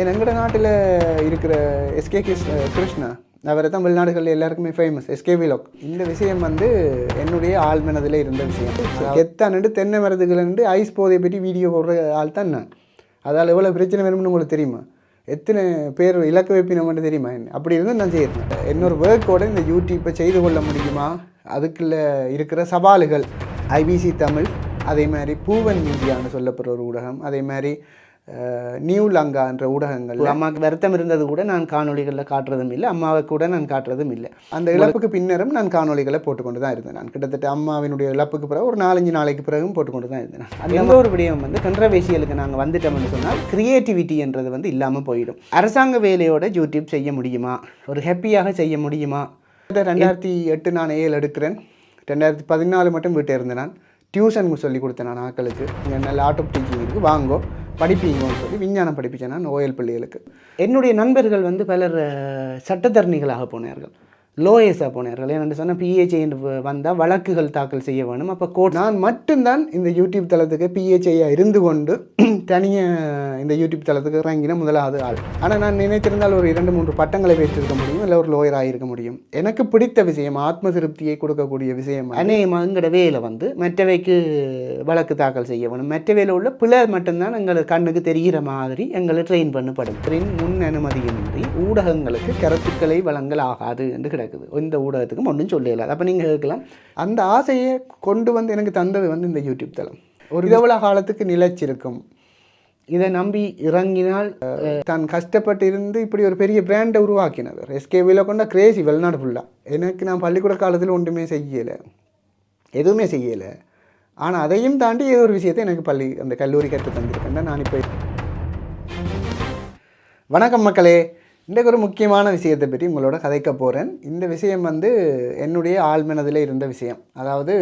ஏன் எங்கட நாட்டில் இருக்கிற எஸ்கே கிருஷ்ணா அவரை தான் வெளிநாடுகளில் எல்லாருக்குமே ஃபேமஸ் எஸ்கே விலாக் இந்த விஷயம் வந்து என்னுடைய ஆழ்மனதில் இருந்த விஷயம். கெத்தானுட்டு தென்னை மரத்துக்குலன்ட்டு ஐஸ் போதை பற்றி வீடியோ போடுற ஆள் தான் நான். அதால் எவ்வளோ பிரச்சனை வரும்னு உங்களுக்கு தெரியுமா? எத்தனை பேர் இலக்கு வைப்பினோம்னு தெரியுமா? என்ன அப்படி இருந்து நான் செய்கிறேன் என்னோட ஒர்க்கோட இந்த யூடியூப்பை செய்து கொள்ள முடியுமா? அதுக்குள்ள இருக்கிற சவால்கள். ஐபிசி தமிழ் அதே மாதிரி பூவன் மீடியான்னு சொல்லப்படுற ஒரு ஊடகம் அதே மாதிரி நியூ லங்கான்ற ஊடகங்கள் அம்மாவுக்கு வருத்தம் இருந்தது கூட நான் காணொளிகளில் காட்டுறதும் இல்லை அம்மாவை கூட நான் காட்டுறதும் இல்லை. அந்த இழப்புக்கு பின்னரும் நான் காணொளிகளை போட்டுக்கொண்டு தான் இருந்தேன் நான். கிட்டத்தட்ட அம்மாவினுடைய இழப்புக்கு பிறகு ஒரு நாலஞ்சு நாளைக்கு பிறகும் போட்டுக்கொண்டு தான் இருந்தேன் நான். அந்த ஒரு விடயம் வந்து கண்ட்ரவேஷியலுக்கு நாங்கள் வந்துட்டோம்னு சொன்னால் கிரியேட்டிவிட்டி என்றது வந்து இல்லாமல் போயிடும். அரசாங்க வேலையோட யூடியூப் செய்ய முடியுமா? ஒரு ஹாப்பியாக செய்ய முடியுமா? ரெண்டாயிரத்தி எட்டு நான் ஏழு எடுக்கிறேன். ரெண்டாயிரத்தி பதினாலு மட்டும் வீட்டை இருந்தேன் நான். டியூஷன் சொல்லி கொடுத்தேன் நான் ஆக்களுக்கு நல்ல ஆட்டோ டீச்சிங் இருக்குது வாங்கோ. படிப்பீங்கன்னு சொல்லி விஞ்ஞானம் படிப்பிச்சேன் நான் ஓயல் பள்ளிகளுக்கு. என்னுடைய நண்பர்கள் வந்து பலர் சட்டத்தரணிகளாக போனார்கள். லோயஸாக போனார்கள் ஏன்னு சொன்னால் பிஹெச்ஐ வந்தால் வழக்குகள் தாக்கல் செய்ய வேணும். அப்போ கோர்ட் நான் மட்டும்தான் இந்த யூடியூப் தளத்துக்கு பிஹெச்ஐயாக இருந்து கொண்டு தனியாக இந்த யூடியூப் தளத்துக்கு இறங்கின முதலாவது ஆள். ஆனால் நான் நினைத்திருந்தால் ஒரு இரண்டு மூன்று பட்டங்களை பெற்றிருக்க முடியும். இல்லை ஒரு லோயராக இருக்க முடியும். எனக்கு பிடித்த விஷயம் ஆத்ம திருப்தியை கொடுக்கக்கூடிய விஷயம் அநேகமாங்கிற வேலை வந்து மற்றவைக்கு வழக்கு தாக்கல் செய்ய வேணும். மற்றவையில் உள்ள பிள்ளை மட்டும்தான் எங்களுக்கு கண்ணுக்கு தெரிகிற மாதிரி எங்களை ட்ரெயின் பண்ணப்படும். ட்ரெயின் முன் அனுமதியின்றி ஊடகங்களுக்கு கருத்துக்களை வழங்கல் ஆகாது என்று கிடக்குது இந்த ஊடகத்துக்கும் ஒன்றும் சொல்லல அப்போ நீங்கள் கேட்கலாம். அந்த ஆசையை கொண்டு வந்து எனக்கு தந்தது வந்து இந்த யூடியூப் தளம். ஒரு எவ்வளோ காலத்துக்கு நிலைச்சிருக்கும்? இதை நம்பி இறங்கினால் தான் கஷ்டப்பட்டு இருந்து இப்படி ஒரு பெரிய பிராண்டை உருவாக்கினது. எஸ்கேவியில் கொண்ட கிரேசி வெளிநாடு ஃபுல்லாக எனக்கு நான் பள்ளிக்கூட காலத்தில் ஒன்றுமே செய்யலை. எதுவுமே செய்யலை. ஆனால் அதையும் தாண்டி ஏதோ ஒரு விஷயத்தை எனக்கு பள்ளி அந்த கல்லூரி கற்று தந்திருக்கேன் நான் இப்போ வணக்கம் மக்களே. இன்றைக்கு ஒரு முக்கியமான விஷயத்தை பற்றி உங்களோட கதைக்க போகிறேன் இந்த விஷயம் வந்து என்னுடைய ஆழ்மனதில் இருந்த விஷயம். அதாவது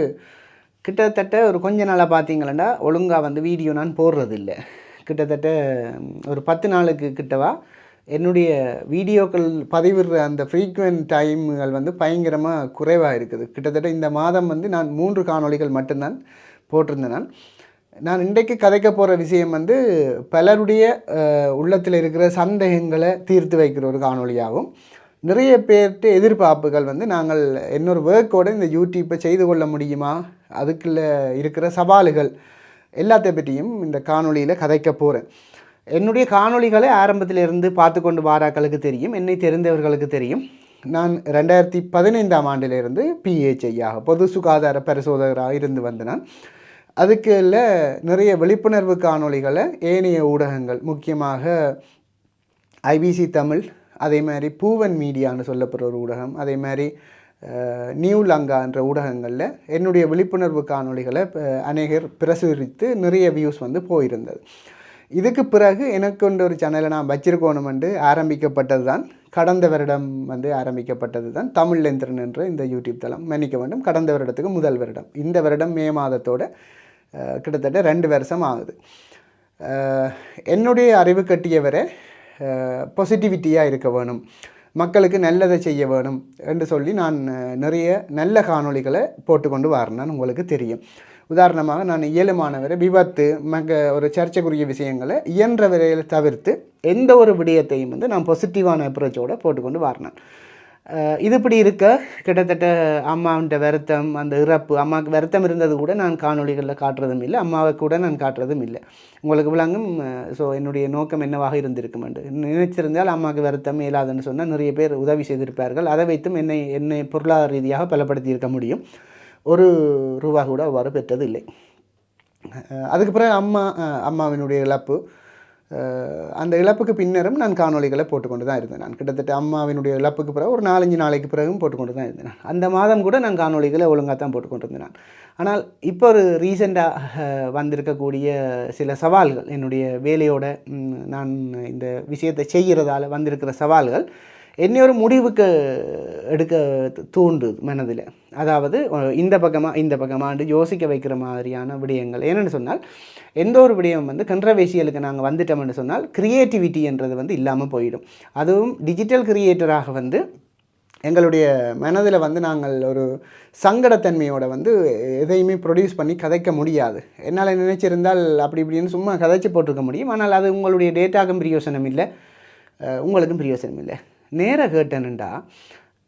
கிட்டத்தட்ட ஒரு கொஞ்ச நாளாக பார்த்தீங்களா ஒழுங்காக வந்து வீடியோ நான் போடுறதில்ல. கிட்டத்தட்ட ஒரு பத்து நாளுக்கு கிட்டவா என்னுடைய வீடியோக்கள் பதிவிடுற அந்த ஃப்ரீக்குவெண்ட் டைம்கள் வந்து பயங்கரமாக குறைவாக இருக்குது. கிட்டத்தட்ட இந்த மாதம் வந்து நான் மூன்று காணொளிகள் மட்டும்தான் போட்டிருந்தேன் நான். நான் இன்றைக்கு கதைக்க போகிற விஷயம் வந்து பலருடைய உள்ளத்தில் இருக்கிற சந்தேகங்களை தீர்த்து வைக்கிற ஒரு காணொலியாகும் நிறைய பேர்கிட்ட எதிர்பார்ப்புகள் வந்து நாங்கள் இன்னொரு ஒர்க்கோடு இந்த யூடியூப்பை செய்து கொள்ள முடியுமா? அதுக்குள்ளே இருக்கிற சவால்கள் எல்லாத்தை பற்றியும் இந்த காணொளியில் கதைக்க போகிறேன் என்னுடைய காணொளிகளை ஆரம்பத்திலிருந்து பார்த்து கொண்டு வாராக்களுக்கு தெரியும் என்னை தெரிந்தவர்களுக்கு தெரியும். நான் ரெண்டாயிரத்தி பதினைந்தாம் ஆண்டிலிருந்து பிஹெச்ஐயாக பொது சுகாதார பரிசோதகராக இருந்து வந்தேன் அதுக்குள்ள நிறைய விழிப்புணர்வு காணொளிகளை ஏனைய ஊடகங்கள் முக்கியமாக ஐபிசி தமிழ் அதே மாதிரி பூவன் மீடியான்னு சொல்லப்படுற ஒரு ஊடகம் அதே மாதிரி நியூ லங்கான்ற ஊடகங்களில் என்னுடைய விழிப்புணர்வு காணொளிகளை அநேகர் பிரசுரித்து நிறைய வியூஸ் வந்து போயிருந்தது. இதுக்கு பிறகு எனக்கு கொண்ட ஒரு சேனலை நான் வச்சிருக்கணும் என்று ஆரம்பிக்கப்பட்டது தான் கடந்த வருடம் வந்து ஆரம்பிக்கப்பட்டது தான் தமிழ் எந்திரன் என்ற இந்த யூடியூப் தளம். மன்னிக்க வேண்டும் கடந்த வருடத்துக்கு முதல் வருடம். இந்த வருடம் மே மாதத்தோட கிட்டத்தட்ட ரெண்டு வருஷம் ஆகுது. என்னுடைய அறிவு கட்டிய வரை பாசிட்டிவிட்டியாக இருக்க வேணும். மக்களுக்கு நல்லதை செய்ய வேணும் என்று சொல்லி நான் நிறைய நல்ல காணொளிகளை போட்டுக்கொண்டு வரேன். உங்களுக்கு தெரியும். உதாரணமாக நான் இயலுமானவரை விபத்து மக ஒரு சர்ச்சைக்குரிய விஷயங்களை இயன்ற வரையில் தவிர்த்து எந்த ஒரு விடயத்தையும் வந்து நான் பாசிட்டிவான அப்ரோச்சோடு போட்டுக்கொண்டு வரேன். இது இப்படி இருக்க. கிட்டத்தட்ட அம்மாவிட்ட வருத்தம் அந்த இறப்பு அம்மாவுக்கு வருத்தம் இருந்தது கூட நான் காணொளிகளில் காட்டுறதும் இல்லை அம்மாவை கூட நான் காட்டுறதும் இல்லை. உங்களுக்கு விளங்கும் ஸோ என்னுடைய நோக்கம் என்னவாக இருந்திருக்கும் என்று. நினைச்சிருந்தால் அம்மாவுக்கு வருத்தம் இயலாதுன்னு சொன்னால் நிறைய பேர் உதவி செய்திருப்பார்கள். அதை வைத்தும் என்னை என்னை பொருளாதார ரீதியாக பலப்படுத்தி இருக்க முடியும். ஒரு ரூபா கூட அவ்வாறு பெற்றது இல்லை. அதுக்கு பிறகு அம்மா அம்மாவினுடைய இழப்பு அந்த இழப்புக்கு பின்னரும் நான் காணொளிகளை போட்டுக்கொண்டு தான் இருந்தேன் நான். கிட்டத்தட்ட அம்மாவினுடைய இழப்புக்கு பிறகு ஒரு நாலஞ்சு நாளைக்கு பிறகும் போட்டுக்கொண்டு தான் இருந்தேன் அந்த மாதம் கூட நான் காணொளிகளை ஒழுங்காக தான் போட்டுக்கொண்டு இருந்தேன் ஆனால் இப்போ ஒரு ரீசெண்டாக வந்திருக்கக்கூடிய சில சவால்கள் என்னுடைய வேலையோட நான் இந்த விஷயத்தை செய்கிறதால வந்திருக்கிற சவால்கள் என்னை ஒரு முடிவுக்கு எடுக்க தூண்டு மனதில். அதாவது இந்த பக்கமாக இந்த பக்கமாண்டு யோசிக்க வைக்கிற மாதிரியான விடயங்கள். ஏன்னு சொன்னால் எந்த ஒரு விடயம் வந்து கண்ட்ரவேஷியலுக்கு நாங்கள் வந்துட்டோம்னு சொன்னால் கிரியேட்டிவிட்டி என்றது வந்து இல்லாமல் போயிடும். அதுவும் டிஜிட்டல் கிரியேட்டராக வந்து எங்களுடைய மனதில் வந்து நாங்கள் ஒரு சங்கடத்தன்மையோட வந்து எதையுமே ப்ரொடியூஸ் பண்ணி கதைக்க முடியாது. என்னால் நினைச்சிருந்தால் அப்படி இப்படின்னு சும்மா கதைச்சு போட்டிருக்க முடியும். ஆனால் அது உங்களுடைய டேட்டாக்கும் பிரியோசனம் இல்லை. உங்களுக்கும் பிரியோசனம் இல்லை. நேராக கேட்டேன்னுண்டா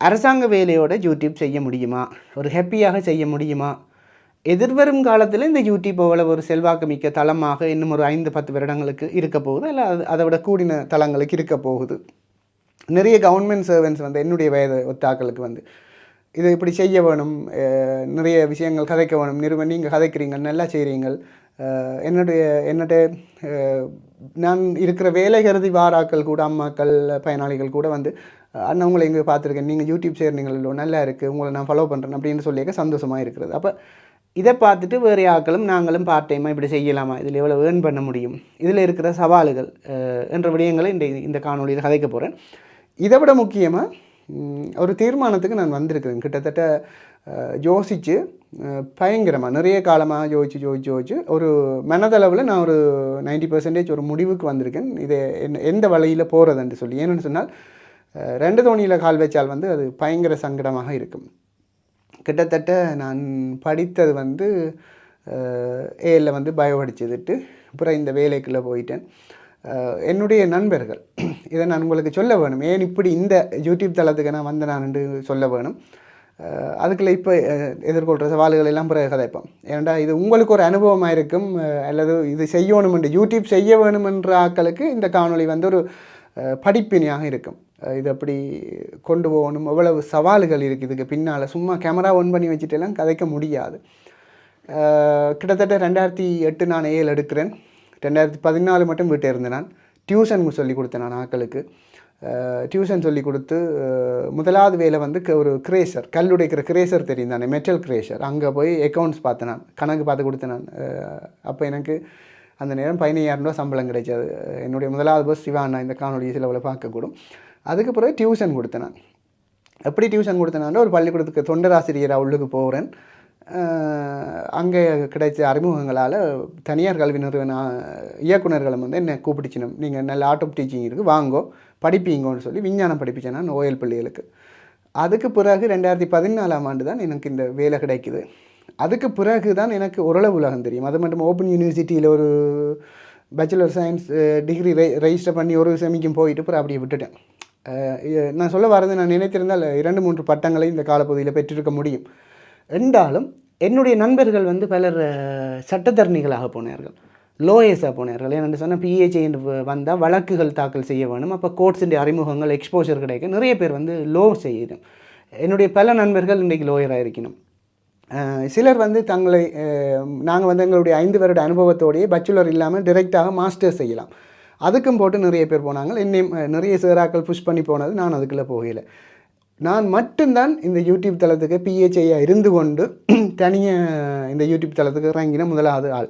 அரசாங்க வேலையோட யூடியூப் செய்ய முடியுமா? ஒரு ஹாப்பியாக செய்ய முடியுமா? எதிர்வரும் காலத்தில் இந்த யூடியூப் அவ்வளவு ஒரு செல்வாக்குமிக்க தளமாக இன்னும் ஒரு ஐந்து பத்து வருடங்களுக்கு இருக்க போகுது? இல்லை அது அதை விட கூடின தளங்களுக்கு இருக்க போகுது? நிறைய கவர்மெண்ட் சர்வன்ஸ் வந்து என்னுடைய வயது ஒத்தாக்களுக்கு வந்து இதை இப்படி செய்ய வேணும் நிறைய விஷயங்கள் கதைக்க வேணும் நிறுவனம் நீங்கள் கதைக்கிறீங்க நல்லா செய்கிறீங்கள் என்னுடைய என்னுடைய நான் இருக்கிற வேலை கருதி வாராக்கள் கூட அம்மாக்கள் பயனாளிகள் கூட வந்து அண்ணன் உங்களை எங்கே பார்த்துருக்கேன். நீங்கள் யூடியூப் செய்கிறீங்களோ நல்லா இருக்குது உங்களை நான் ஃபாலோ பண்ணுறேன் அப்படின்னு சொல்லியிருக்க சந்தோஷமாக இருக்கிறது. அப்போ இதை பார்த்துட்டு வேறு ஆக்களும் நாங்களும் பார்ட் டைமாக இப்படி செய்யலாமா? இதில் எவ்வளோ ஏர்ன் பண்ண முடியும்? இதில் இருக்கிற சவால்கள் என்ற விடயங்களை இந்த இந்த காணொலியில் கதைக்க போகிறேன் இதை விட முக்கியமாக ஒரு தீர்மானத்துக்கு நான் வந்திருக்கிறேன். கிட்டத்தட்ட யோசித்து பயங்கரமாக நிறைய காலமாக யோசிச்சு யோசிச்சு யோசிச்சு ஒரு மனதளவில் நான் ஒரு 90% பர்சன்டேஜ் ஒரு முடிவுக்கு வந்திருக்கேன் இதை என்ன- எந்த வழியில் போகிறதுன்னு சொல்லி ஏன்னு சொன்னால் ரெண்டு தோணியில் கால் வச்சால் வந்து அது பயங்கர சங்கடமாக இருக்கும் கிட்டத்தட்ட நான் படித்தது வந்து ஏல வந்து பயோ படிச்சதுட்டு அப்புறம் இந்த வேலைக்குள்ளே போயிட்டேன் என்னுடைய நண்பர்கள் இதை நான் உங்களுக்கு சொல்ல வேணும் ஏன் இப்படி இந்த யூடியூப் தளத்துக்கு நான் வந்த நான் சொல்ல வேணும் அதுக்குள்ள இப்போ எதிர்கொள்கிற சவால்கள் எல்லாம் பிறகு கதைப்போம். ஏன்டா இது உங்களுக்கு ஒரு அனுபவமாக இருக்கும் அல்லது இது செய்யணும் என்று யூடியூப் செய்ய வேணுமென்ற ஆக்களுக்கு இந்த காணொளி வந்து ஒரு படிப்பினையாக இருக்கும். இது அப்படி கொண்டு போகணும் எவ்வளவு சவால்கள் இருக்குது இதுக்கு பின்னால். சும்மா கேமரா ஒன் பண்ணி வச்சுட்டு எல்லாம் கதைக்க முடியாது. கிட்டத்தட்ட ரெண்டாயிரத்தி எட்டு நான் ஏழு எடுக்கிறேன். ரெண்டாயிரத்தி பதினாலு மட்டும் வீட்டை இருந்தேன் நான். டியூஷன் சொல்லி கொடுத்தேன் நான் ஆக்களுக்கு. டியூஷன் சொல்லி கொடுத்து முதலாவது வேலை வந்து க- ஒரு கிரேசர் கல் உடைக்கிற கிரேசர் தெரியும் தானே? மெட்டல் கிரேசர் அங்கே போய் அக்கௌண்ட்ஸ் பார்த்து நான். கணக்கு பார்த்து கொடுத்தேன் நான். அப்போ எனக்கு அந்த நேரம் பதினையாயிரம் ரூபா சம்பளம் கிடைச்சது. என்னுடைய முதலாவது பஸ் சிவாண்ணா இந்த காணொலி செலவில் பார்க்கக்கூடும். அதுக்கு பிறகு டியூஷன் கொடுத்தேன் நான். எப்படி டியூஷன் கொடுத்தேன்னா ஒரு பள்ளிக்கூடத்துக்கு தொண்டராசிரியராக உள்ளுக்கு போகிறேன் அங்கே கிடைச்ச அறிமுகங்களால் தனியார் கல்வி நிறுவன இயக்குநர்களும் வந்து என்னை கூப்பிட்டுச்சினும் நீங்கள் நல்ல ஆஃப் டீச்சிங் இருக்குது வாங்கோ படிப்பீங்கன்னு சொல்லி விஞ்ஞானம் படிப்பிச்சேன் நான் ஓயல் பிள்ளைகளுக்கு. அதுக்கு பிறகு ரெண்டாயிரத்தி பதினாலாம் ஆண்டு தான் எனக்கு இந்த வேலை கிடைக்குது. அதுக்கு பிறகு தான் எனக்கு ஓரளவு உலகம் தெரியும். அது மட்டும் ஓப்பன் யூனிவர்சிட்டியில் ஒரு பேச்சுலர் சயின்ஸ் டிகிரி ரெ ரெஜிஸ்டர் பண்ணி ஒரு செமிக்கும் போயிட்டு அப்புறம் அப்படியே விட்டுட்டேன். நான் சொல்ல வரது நான் நினைத்திருந்தால் இரண்டு மூன்று பட்டங்களை இந்த காலப்பகுதியில் பெற்றிருக்க முடியும். என்றாலும் என்னுடைய நண்பர்கள் வந்து பலர் சட்டத்தரணிகளாக போனார்கள். லோயர்ஸாக போனார்கள். ஏன்னு சொன்னால் பிஹெச்ஐ என்று வந்தால் வழக்குகள் தாக்கல் செய்ய வேணும். அப்போ கோர்ட்ஸுடைய அறிமுகங்கள் எக்ஸ்போஷர் கிடைக்கும் நிறைய பேர் வந்து லோ செய்யணும். என்னுடைய பல நண்பர்கள் இன்றைக்கு லோயராக இருக்கணும். சிலர் வந்து தங்களை நாங்கள் வந்து எங்களுடைய ஐந்து வருட அனுபவத்தோடையே பச்சுலர் இல்லாமல் டிரெக்டாக மாஸ்டர் செய்யலாம். அதுக்கும் போட்டு நிறைய பேர் போனாங்க. என்னையும் நிறைய சேராக்கள் புஷ் பண்ணி போனது நான் அதுக்குள்ளே போகலை. நான் மட்டும்தான் இந்த யூடியூப் தளத்துக்கு பிஹெச்ஐயாக இருந்து கொண்டு தனியாக இந்த யூடியூப் தளத்துக்கு இறங்கின முதலாவது ஆள்.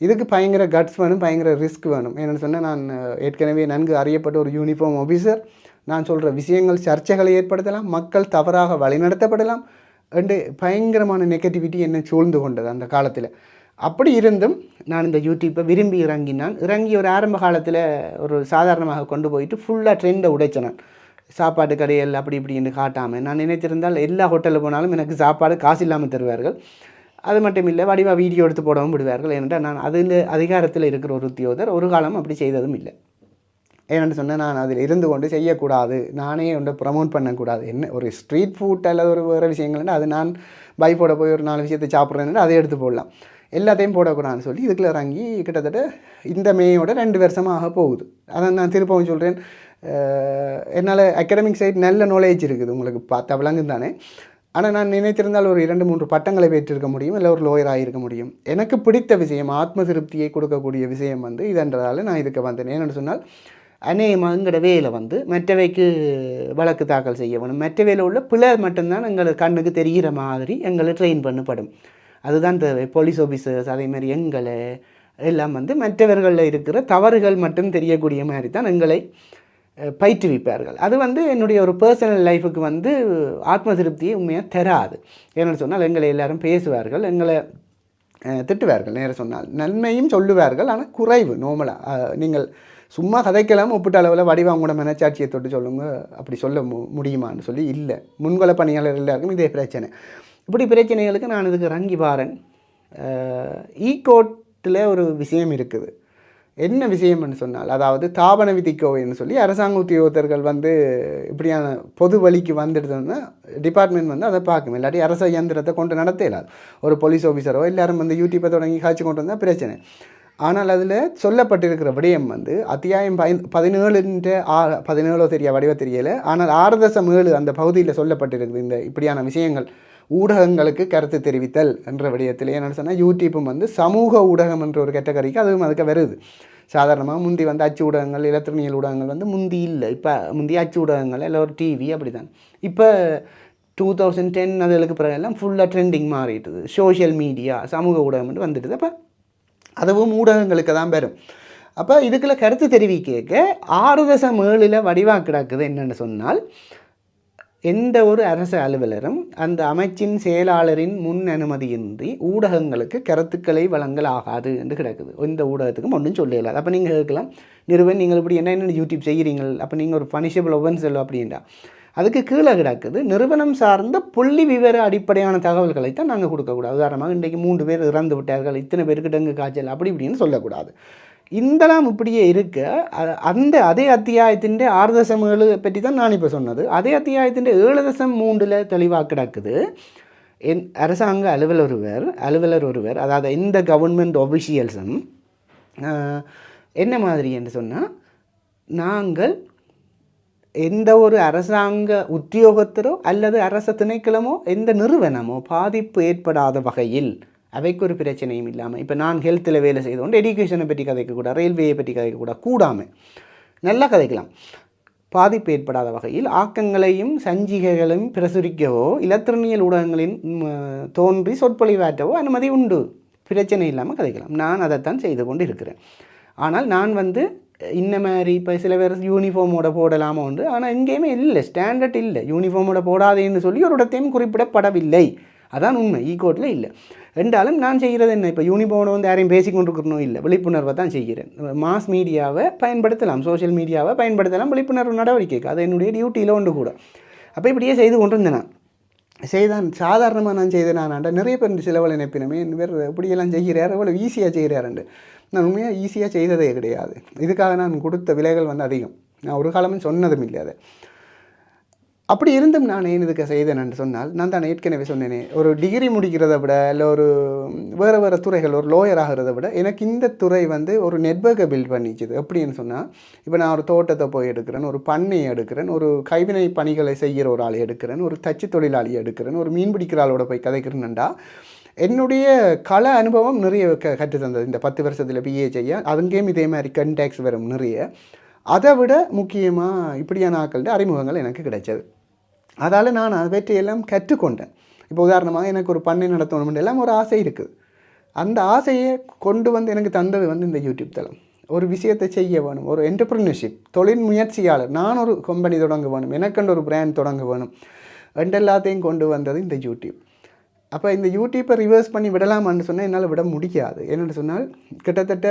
இதுக்கு பயங்கர கட்ஸ் வேணும் பயங்கர ரிஸ்க் வேணும். என்னென்னு சொன்னால் நான் ஏற்கனவே நன்கு அறியப்பட்ட ஒரு யூனிஃபார்ம் ஆஃபீஸர் நான் சொல்கிற விஷயங்கள் சர்ச்சைகளை ஏற்படுத்தலாம் மக்கள் தவறாக வழிநடத்தப்படலாம் என்று பயங்கரமான நெகட்டிவிட்டி என்னை சூழ்ந்து கொண்டது அந்த காலத்தில். அப்படி இருந்தும் நான் இந்த யூடியூப்பை விரும்பி இறங்கினான் இறங்கி ஒரு ஆரம்ப காலத்தில் ஒரு சாதாரணமாக கொண்டு போயிட்டு ஃபுல்லாக ட்ரெண்டை உடைச்சேன் சாப்பாட்டு கடையில் அப்படி இப்படின்னு காட்டாமல் நான் நினைத்திருந்தால் எல்லா ஹோட்டலில் போனாலும் எனக்கு சாப்பாடு காசு இல்லாமல் தருவார்கள். அது மட்டும் இல்லை வடிவாக வீடியோ எடுத்து போடவும் விடுவார்கள். ஏனென்றால் நான் அதில் அதிகாரத்தில் இருக்கிற ஒரு உத்தியோகர் ஒரு காலம் அப்படி செய்ததும் இல்லை. ஏன்னு சொன்னால் நான் அதில் இருந்து கொண்டு செய்யக்கூடாது. நானே ஒன்றை ப்ரமோட் பண்ணக்கூடாது. என்ன ஒரு ஸ்ட்ரீட் ஃபுட் அல்லது ஒரு வேறு விஷயங்கள்னா அது நான் பைப்போட போய் ஒரு நாலு விஷயத்தை சாப்பிட்றேன்னு அதை எடுத்து போடலாம். எல்லாத்தையும் போடக்கூடாதுன்னு சொல்லி இதுக்குள்ளே இறங்கி கிட்டத்தட்ட இந்த மேயோட ரெண்டு வருஷமாக போகுது. அதை நான் திருப்பவும் சொல்கிறேன் என்னால் அகாடமிக் சைட் நல்ல நாலேஜ் இருக்குது உங்களுக்கு பார்த்தா விளங்கு தானே. ஆனால் நான் நினைத்திருந்தால் ஒரு இரண்டு மூன்று பட்டங்களை பெற்றிருக்க முடியும் இல்லை ஒரு லோயராக இருக்க முடியும். எனக்கு பிடித்த விஷயம் ஆத்ம திருப்தியை கொடுக்கக்கூடிய விஷயம் வந்து இதன்றதால நான் இதுக்கு வந்தேன். ஏன்னு சொன்னால் அநேகமாங்கிற வேலை வந்து மற்றவைக்கு வழக்கு தாக்கல் செய்ய வேணும். மற்ற வேலை உள்ள பிள்ளை மட்டும்தான் எங்களுக்கு கண்ணுக்கு தெரிகிற மாதிரி எங்களை ட்ரெயின் பண்ணப்படும். அதுதான் தேவை போலீஸ் ஆஃபீஸர்ஸ் அதேமாதிரி எங்களை எல்லாம் வந்து மற்றவர்களில் இருக்கிற தவறுகள் மட்டும் தெரியக்கூடிய மாதிரி தான் எங்களை பயிற்றுவிப்பார்கள். அது வந்து என்னுடைய ஒரு பர்சனல் லைஃபுக்கு வந்து ஆத்ம திருப்தியை உண்மையாக தராது. ஏன்னு சொன்னால் எங்களை எல்லாரும் பேசுவார்கள் எங்களை திட்டுவார்கள். நேர சொன்னால் நன்மையும் சொல்லுவார்கள் ஆனால் குறைவு நோமலாக நீங்கள் சும்மா கதைக்கலாம் ஒப்பிட்ட அளவில் வடிவாங்கூட மனச்சாட்சியை தொட்டு சொல்லுங்க அப்படி சொல்ல மு முடியுமான்னு சொல்லி இல்லை. முன்கொலை பணியாளர் எல்லாருக்கும் இதே பிரச்சனை. இப்படி பிரச்சனைகளுக்கு நான் இதுக்கு ரங்கி பாரன். ஈகோட்டில் e ஒரு விஷயம் இருக்குது. என்ன விஷயம்னு சொன்னால் அதாவது தாபன விதிக்கோவைன்னு சொல்லி அரசாங்க உத்தியோகத்தர்கள் வந்து இப்படியான பொது வழிக்கு வந்துடுதுன்னா டிபார்ட்மெண்ட் வந்து அதை பார்க்கும். இல்லாட்டி அரச இயந்திரத்தை கொண்டு நடத்த ஒரு போலீஸ் ஆஃபீஸரோ எல்லாரும் வந்து யூடியூப்பை தொடங்கி காய்ச்சி கொண்டு வந்தால் பிரச்சனை. ஆனால் அதில் சொல்லப்பட்டிருக்கிற விடயம் வந்து அத்தியாயம் பயன் பதினேழுன்ற ஆ பதினேழோ தெரிய வடிவ தெரியல. ஆனால் ஆறு தசம் ஏழு அந்த பகுதியில் சொல்லப்பட்டிருக்குது இந்த இப்படியான விஷயங்கள். ஊடகங்களுக்கு கருத்து தெரிவித்தல் என்ற விடயத்தில் என்னென்னு சொன்னால் யூடியூப்பும் வந்து சமூக ஊடகம் என்ற ஒரு கேட்டகரிக்கு அதுவும் அதுக்கு வருது. சாதாரணமாக முந்தி வந்து அச்சு ஊடகங்கள் இலத்திரனியல் ஊடகங்கள் வந்து முந்தி இல்லை. இப்போ முந்தி அச்சு ஊடகங்கள் இல்லை ஒரு டிவி அப்படி தான் இப்போ டூ தௌசண்ட் டென் அதுகளுக்கு பிறகு எல்லாம் ஃபுல்லாக ட்ரெண்டிங் மாறிட்டுது. சோஷியல் மீடியா சமூக ஊடகம் வந்துட்டுது. அப்போ அதுவும் ஊடகங்களுக்கு தான் பெறும் அப்போ இதுக்குள்ள கருத்து தெரிவிக்க ஆறு தசம் ஏழில் வடிவாக கிடக்குது என்னென்னு சொன்னால் எந்த ஒரு அரசு அலுவலரும் அந்த அமைச்சின் செயலாளரின் முன் அனுமதியின்றி ஊடகங்களுக்கு கருத்துக்களை வழங்கலாகாது என்று கிடக்குது. இந்த ஊடகத்துக்கும் ஒன்றும் சொல்லலாது அப்போ நீங்கள் கேட்கலாம் நிறுவன் நீங்கள் இப்படி என்னென்ன யூடியூப் செய்கிறீங்க அப்போ நீங்கள் ஒரு பனிஷபிள் ஒவ்வொன்று செல்லும் அப்படின்றா. அதுக்கு கீழே கிடக்குது நிறுவனம் சார்ந்த புள்ளி விவர அடிப்படையான தகவல்களை தான் நாங்கள் கொடுக்கக்கூடாது. உதாரணமாக இன்றைக்கு மூன்று பேர் இறந்து விட்டார்கள் இத்தனை பேருக்கு டெங்கு காய்ச்சல் அப்படி இப்படின்னு சொல்லக்கூடாது. இந்தலாம் இப்படியே இருக்க அந்த அதே அத்தியாயத்தின் ஆறு தசம் ஏழு பற்றி தான் நான் இப்போ சொன்னது. அதே அத்தியாயத்தின் ஏழு தசம் மூன்றில் தெளிவாக கிடக்குது. என் அரசாங்க அலுவலர் ஒருவர் அலுவலர் ஒருவர் அதாவது இந்த கவர்மெண்ட் ஒபிஷியல்ஸும் என்ன மாதிரி என்று சொன்னால் நாங்கள் எந்த ஒரு அரசாங்க உத்தியோகத்தரோ அல்லது அரச திணைக்களமோ எந்த நிறுவனமோ பாதிப்பு ஏற்படாத வகையில் அவைக்கு ஒரு பிரச்சனையும் இல்லாமல் இப்போ நான் ஹெல்த்தில் வேலை செய்து கொண்டு எடுக்கேஷனை பற்றி கதைக்கக்கூடாது ரயில்வேயை பற்றி கதைக்கக்கூடாது கூடாமல் நல்லா கதைக்கலாம். பாதிப்பு ஏற்படாத வகையில் ஆக்கங்களையும் சஞ்சிகைகளையும் பிரசுரிக்கவோ இலத்திரனியல் ஊடகங்களின் தோன்றி சொற்பொழிவாற்றவோ அனுமதி உண்டு. பிரச்சனை இல்லாமல் கதைக்கலாம். நான் அதைத்தான் செய்து கொண்டு இருக்கிறேன் ஆனால் நான் வந்து இந்த மாதிரி இப்போ சில பேர் யூனிஃபார்மோட போடலாமா உண்டு ஆனால் எங்கேயுமே இல்லை. ஸ்டாண்டர்ட் இல்லை. யூனிஃபார்மோட போடாதேன்னு சொல்லி ஒரு இடத்தையும் குறிப்பிடப்படவில்லை. அதான் உண்மை e ஈகோட்டில் இல்லை. ரெண்டாலும் நான் செய்கிறது என்ன? இப்போ யூனிஃபார்மோட வந்து யாரையும் பேசிக்கொண்டிருக்கணும் இல்லை. விழிப்புணர்வை தான் செய்கிறேன். மாஸ் மீடியாவை பயன்படுத்தலாம் சோஷியல் மீடியாவை பயன்படுத்தலாம் விழிப்புணர்வு நடவடிக்கைக்கு. அது என்னுடைய டியூட்டியில் ஒன்று கூட. அப்போ இப்படியே செய்து கொண்டிருந்தேன் நான். செய்தான் சாதாரணமாக நான் செய்தேன் நான் நிறைய பேர் செலவில் நினைப்பினமே வேறு இப்படியெல்லாம் செய்கிறார் அவ்வளோ ஈஸியாக செய்கிறாருண்டு நான் உண்மையாக ஈஸியாக செய்ததே கிடையாது. இதுக்காக நான் கொடுத்த விலைகள் வந்து அதிகம். நான் ஒரு காலமும் சொன்னதும் இல்லை அதை. அப்படி இருந்தும் நான் ஏன் இதுக்கு செய்தேன்னு சொன்னால் நான் தான் ஏற்கனவே சொன்னேனே ஒரு டிகிரி முடிக்கிறத விட இல்லை ஒரு வேறு வேறு துறைகள் ஒரு லோயர் ஆகிறத விட எனக்கு இந்த துறை வந்து ஒரு நெட்ஒர்க்கை பில்ட் பண்ணிச்சுது. எப்படின்னு சொன்னால் இப்போ நான் ஒரு தோட்டத்தை போய் எடுக்கிறேன் ஒரு பண்ணையை எடுக்கிறேன் ஒரு கைவினை பணிகளை செய்கிற ஒரு ஆளை எடுக்கிறேன் ஒரு தச்சு தொழிலாளியை எடுக்கிறேன் ஒரு மீன் பிடிக்கிற ஆளோட போய் கதைக்கிறேன்டா என்னுடைய கல அனுபவம் நிறைய க கற்று தந்தது இந்த பத்து வருஷத்தில் பிஏ செய்ய அதுங்கேயும் இதே மாதிரி கண்டேக்ஸ் வரும் நிறைய. அதை விட முக்கியமாக இப்படியான ஆட்கள்கிட்ட அறிமுகங்கள் எனக்கு கிடைச்சது. அதால் நான் அவற்றையெல்லாம் கற்றுக்கொண்டேன். இப்போ உதாரணமாக எனக்கு ஒரு பண்ணை நடத்தணும் எல்லாம் ஒரு ஆசை இருக்குது. அந்த ஆசையை கொண்டு வந்து எனக்கு தந்தது வந்து இந்த யூடியூப் தளம். ஒரு விஷயத்தை செய்ய வேணும் ஒரு என்டர்பிரினர்ஷிப் தொழில் முயற்சியாளர் நான் ஒரு கம்பெனி தொடங்க வேணும் எனக்கென்று ஒரு பிராண்ட் தொடங்க வேணும் ரெண்டு எல்லாத்தையும் கொண்டு வந்தது இந்த யூடியூப். அப்போ இந்த யூடியூப்பை ரிவர்ஸ் பண்ணி விடலாமான்னு சொன்னால் என்னால் விட முடியாது. என்னென்னு சொன்னால் கிட்டத்தட்ட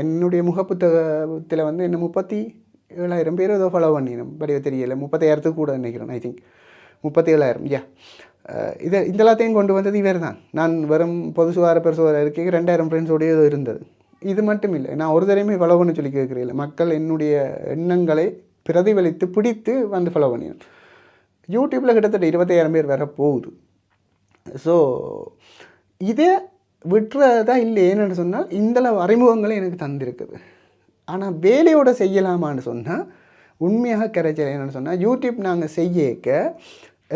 என்னுடைய முகப்புத்தகத்தில் வந்து என்ன முப்பத்தி ஏழாயிரம் பேர் ஏதோ ஃபாலோ பண்ணினோம். படிவ தெரியல. முப்பத்தாயிரத்துக்கு கூட நினைக்கிறேன் ஐ திங்க் முப்பத்தி ஏழாயிரம் யா இதை இந்த எல்லாத்தையும் கொண்டு வந்தது இவர் தான் நான் வெறும் பொது சுகார பெருசுகார இருக்கைக்கு ரெண்டாயிரம் ஃப்ரெண்ட்ஸோடய ஏதோ இருந்தது. இது மட்டும் இல்லை நான் ஒரு தடவையுமே ஃபாலோ பண்ண சொல்லி கேட்குறேன் மக்கள் என்னுடைய எண்ணங்களை பிரதிபலித்து பிடித்து வந்து ஃபாலோ பண்ணினோம். யூடியூப்பில் கிட்டத்தட்ட இருபத்தாயிரம் பேர் வர போகுது. ஸோ இதை விட்டுறதா இல்லை ஏன்னு சொன்னால் இந்தளவு அறிமுகங்களை எனக்கு தந்திருக்குது. ஆனால் வேலையோட செய்யலாமான்னு சொன்னால் உண்மையாக கிடைச்சல என்னென்னு சொன்னால் யூடியூப் நாங்கள் செய்யக்க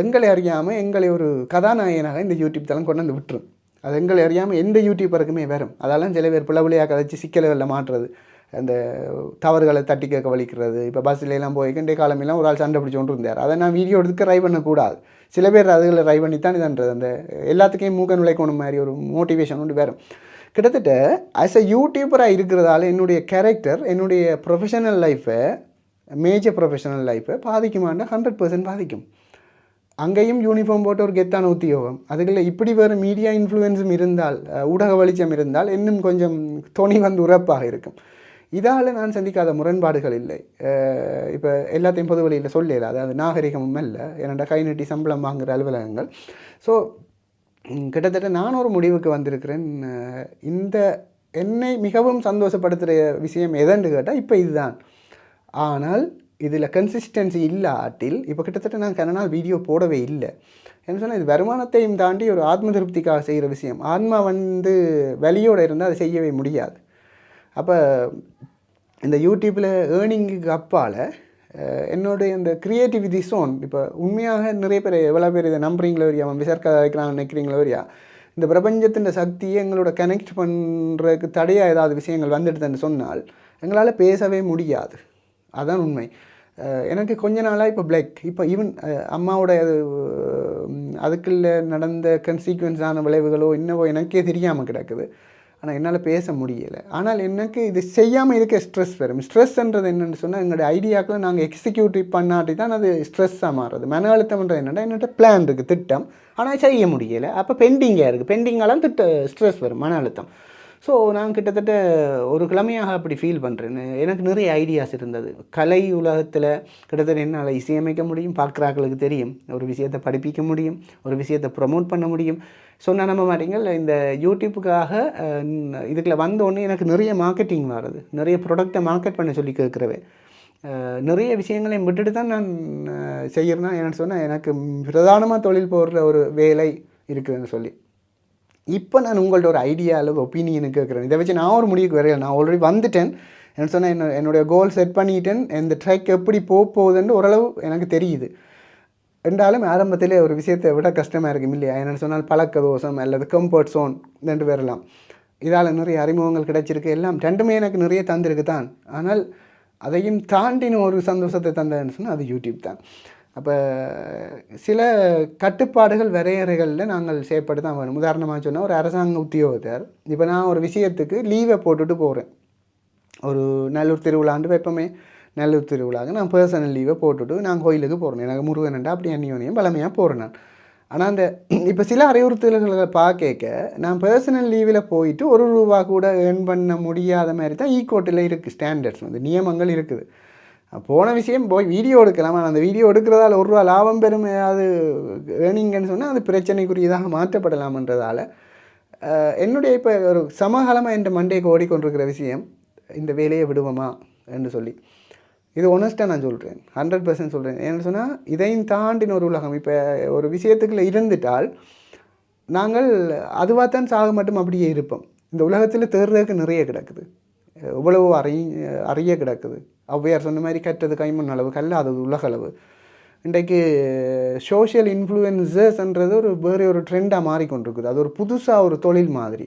எங்களை அறியாமல் எங்களை ஒரு கதாநாயகனாக இந்த யூடியூப் தளம் கொண்டு வந்து விட்டுரும். அது எங்களை அறியாமல் எந்த யூடியூபருக்குமே வரும். அதெல்லாம் சில பேர் பிளவுலையாக கதைச்சி சிக்கல்களில் மாட்டுறது. அந்த தவறுகளை தட்டி கேட்க வலிக்கிறது. இப்போ பஸ்ஸில் போய் கண்டே காலமெல்லாம் ஒரு ஆள் சண்டை பிடிச்சி கொண்டு இருந்தார். அதை நான் வீடியோ எடுத்து ட்ரை பண்ணக்கூடாது. சில பேர் அதுகளை ட்ரை பண்ணி தான் இதுன்றது. அந்த எல்லாத்துக்கும் மூக்க நுழைக்கணும் மாதிரி ஒரு மோட்டிவேஷன் ஒன்று வரும் கிட்டத்தட்ட ஆஸ் அ யூடியூபராக இருக்கிறதால என்னுடைய கேரக்டர் என்னுடைய ப்ரொஃபஷனல் லைஃப்பை மேஜர் ப்ரொஃபஷனல் லைஃப்பை பாதிக்குமாண்டா ஹண்ட்ரட் பர்சன்ட் பாதிக்கும். அங்கேயும் யூனிஃபார்ம் போட்ட ஒரு கெத்தான உத்தியோகம். அதுக்குள்ளே இப்படி வேறு மீடியா இன்ஃப்ளூயன்ஸும் இருந்தால் ஊடக வெளிச்சம் இருந்தால் இன்னும் கொஞ்சம் துணி வந்து உறப்பாக இருக்கும். இதால் நான் சந்திக்காத முரண்பாடுகள் இல்லை. இப்போ எல்லாத்தையும் பொது வழியில் சொல்லல அதாவது நாகரிகமும் இல்லை என்னோட கை நீட்டி சம்பளம் வாங்குகிற அலுவலகங்கள். ஸோ கிட்டத்தட்ட நான் ஒரு முடிவுக்கு வந்திருக்கிறேன். இந்த என்னை மிகவும் சந்தோஷப்படுத்துகிற விஷயம் எதன்னு கேட்டால் இப்போ இதுதான். ஆனால் இதில் கன்சிஸ்டன்சி இல்லாட்டில் இப்போ கிட்டத்தட்ட நான் கன நாள் வீடியோ போடவே இல்லை. என்ன சொன்னால் இது வருமானத்தையும் தாண்டி ஒரு ஆத்ம திருப்திக்காக செய்கிற விஷயம். ஆன்மா வந்து வலியோடு இருந்தால் அதை செய்யவே முடியாது. அப்போ இந்த யூடியூப்பில் ஏர்னிங்குக்கு அப்பால் என்னுடைய இந்த க்ரியேட்டிவிட்டி சோன் இப்போ உண்மையாக நிறைய பேர் எவ்வளோ பேர் இதை நம்புறீங்களோ இல்லையா அவன் விசாரிக்க வைக்கிறான்னு நினைக்கிறீங்களோ இல்லையா இந்த பிரபஞ்சத்தின் சக்தியை எங்களோட கனெக்ட் பண்ணுறதுக்கு தடையாக ஏதாவது விஷயங்கள் வந்துடுதுன்னு சொன்னால் எங்களால் பேசவே முடியாது. அதான் உண்மை. எனக்கு கொஞ்ச நாளாக இப்போ பிளாக் இப்போ ஈவன் அம்மாவோட அது அதுக்குள்ள நடந்த கன்சீக்வன்ஸான விளைவுகளோ என்னவோ எனக்கே தெரியாமல் கிடக்குது. ஆனால் என்னால் பேச முடியலை. ஆனால் எனக்கு இது செய்யாமல் இருக்க ஸ்ட்ரெஸ் வரும் ஸ்ட்ரெஸ்ன்றது என்னென்னு சொன்னால் எங்களுடைய ஐடியாக்களை நாங்கள் எக்ஸிக்யூட்டிவ் பண்ணாட்டி தான் அது ஸ்ட்ரெஸ்ஸாக மாறுது. மன அழுத்தம்ன்றது என்னென்னா என்னோட பிளான் இருக்குது திட்டம். ஆனால் செய்ய முடியலை. அப்போ பெண்டிங்காக இருக்குது பெண்டிங்காலாம் திட்ட ஸ்ட்ரெஸ் வரும் மன அழுத்தம். ஸோ நான் கிட்டத்தட்ட ஒரு கிழமையாக அப்படி ஃபீல் பண்ணுறேன் எனக்கு நிறைய ஐடியாஸ் இருந்தது. கலை உலகத்தில் கிட்டத்தட்ட என்னால் இசையமைக்க முடியும் பார்க்குறாக்களுக்கு தெரியும். ஒரு விஷயத்தை படிப்பிக்க முடியும் ஒரு விஷயத்தை ப்ரொமோட் பண்ண முடியும். ஸோ நான் நம்ம மாட்டீங்கள் இந்த யூடியூப்புக்காக இதுக்குள்ளே இதுக்குள்ள எனக்கு நிறைய மார்க்கெட்டிங் வருது நிறைய ப்ராடக்டை மார்க்கெட் பண்ண சொல்லி கேட்குறவே நிறைய விஷயங்களையும் விட்டுட்டு தான் நான் செய்கிறேன்னா என்னென்னு சொன்னால் எனக்கு பிரதானமாக தொழில் போடுற ஒரு வேலை இருக்குதுன்னு சொல்லி. இப்போ நான் உங்கள்ட்ட ஒரு ஐடியா அல்லது ஒப்பீனியன் கேட்குறேன் இதை வச்சு நான் ஒரு முடிவுக்கு வரையில நான் ஆல்ரெடி வந்துட்டேன். என்ன சொன்னால் என்ன என்னுடைய கோல் செட் பண்ணிட்டேன். இந்த ட்ரெக் எப்படி போக போகுதுன்னு ஓரளவு எனக்கு தெரியுது. என்றாலும் ஆரம்பத்திலே ஒரு விஷயத்தை விட கஷ்டமாக இருக்கும் இல்லையா? என்னென்னு சொன்னால் பழக்க தோஷம் அல்லது கம்ஃபர்ட் சோன் ரெண்டு பேரெல்லாம் இதால் நிறைய அறிமுகங்கள் கிடைச்சிருக்கு. எல்லாம் ரெண்டுமே எனக்கு நிறைய தந்திருக்கு தான். ஆனால் அதையும் தாண்டின ஒரு சந்தோஷத்தை தந்தேன்னு சொன்னால் அது யூடியூப் தான். அப்போ சில கட்டுப்பாடுகள் வரையறைகளில் நாங்கள் செயற்பட்டு தான் வரணும். உதாரணமாக சொன்னால் ஒரு அரசாங்க உத்தியோகத்தர் இப்போ நான் ஒரு விஷயத்துக்கு லீவை போட்டுட்டு போகிறேன் ஒரு நல்லூர் திருவிழாண்டு வைப்போமே நல்லூர் திருவிழாக்கு நான் பர்சனல் லீவை போட்டுட்டு நான் கோயிலுக்கு போகிறேன் எனக்கு முருகனண்டா அப்படி அன்னியோனையும் பழமையாக போகிறேன் நான். ஆனால் அந்த இப்போ சில அறிவுறுத்தல்களை பார்க்க நான் பர்சனல் லீவில் போயிட்டு ஒரு ரூபா கூட ஏர்ன் பண்ண முடியாத மாதிரி தான் ஈகோட்டில் இருக்குது ஸ்டாண்டர்ட்ஸ் வந்து நியமங்கள் இருக்குது. போன விஷயம் போய் வீடியோ எடுக்கலாம். ஆனால் அந்த வீடியோ எடுக்கிறதால ஒரு ரூபா லாபம் பெறும் அது ஏர்னிங்கன்னு சொன்னால் அது பிரச்சனைக்குரியதாக மாற்றப்படலாம்ன்றதால என்னுடைய இப்போ ஒரு சமகாலமாக என்ற மண்டைக்கு ஓடிக்கொண்டிருக்கிற விஷயம் இந்த வேலையை விடுவோமா என்று சொல்லி. இது ஒனஸ்ட்டாக நான் சொல்கிறேன் ஹண்ட்ரட் பர்சன்ட் சொல்கிறேன் ஏன்னு சொன்னால் இதையும் தாண்டின ஒரு உலகம். இப்போ ஒரு விஷயத்துக்குள்ளே இருந்துட்டால் நாங்கள் அதுவாக தான் சாக மட்டும் அப்படியே இருப்போம். இந்த உலகத்தில் தேர்றதுக்கு நிறைய கிடக்குது. இவ்வளவு அறிய அறிய கிடக்குது. ஔவையார் சொன்ன மாதிரி கற்றது கைமண் அளவு கல்லாதது உலகளவு இன்றைக்கு சோஷியல் இன்ஃப்ளூயன்சஸ்ன்றது ஒரு வேறு ஒரு ட்ரெண்டாக மாறிக்கொண்டிருக்குது. அது ஒரு புதுசாக ஒரு தொழில் மாதிரி.